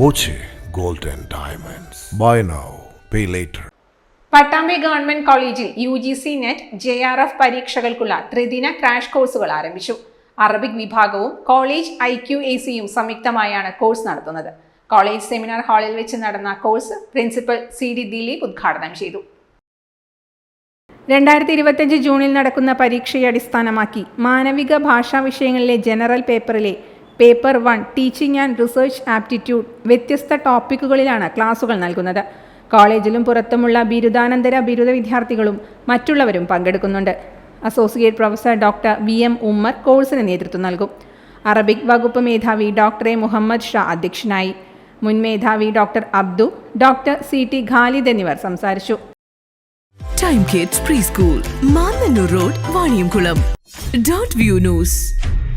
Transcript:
Boche gold and diamonds buy now pay later Pattambi government കോളേജിൽ U G C net J R F പരീക്ഷകൾക്കുള്ള ത്രിദിന crash കോഴ്സുകൾ ആരംഭിച്ചു. Arabic വിഭാഗവും college I Q A സിയും സംയുക്തമായാണ് course നടത്തുന്നത്. കോളേജ് സെമിനാർ ഹാളിൽ വെച്ച് നടന്ന course principal C D Dileep ഉദ്ഘാടനം ചെയ്തു. രണ്ടായിരത്തി ഇരുപത്തിയഞ്ച് ജൂണിൽ നടക്കുന്ന പരീക്ഷയെ അടിസ്ഥാനമാക്കി മാനവിക ഭാഷാ വിഷയങ്ങളിലെ general പേപ്പറിലെ paper one teaching and research aptitude വ്യത്യസ്ത ടോപ്പിക്കുകളിലാണ് ക്ലാസുകൾ നൽകുന്നത്. കോളേജിലും പുറത്തുമുള്ള ബിരുദാനന്തര ബിരുദ വിദ്യാർത്ഥികളും മറ്റുള്ളവരും പങ്കെടുക്കുന്നുണ്ട്. Associate professor doctor V M Ummer കോഴ്സിന് നേതൃത്വം നൽകും. അറബിക് വകുപ്പ് മേധാവി ഡോക്ടർ എ മുഹമ്മദ് ഷാ അധ്യക്ഷനായി. മുൻ മേധാവി doctor Abdu doctor C T Khalid എന്നിവർ സംസാരിച്ചു. Time kids pre school Mannannur road Vaniyamkulam. Dot view news.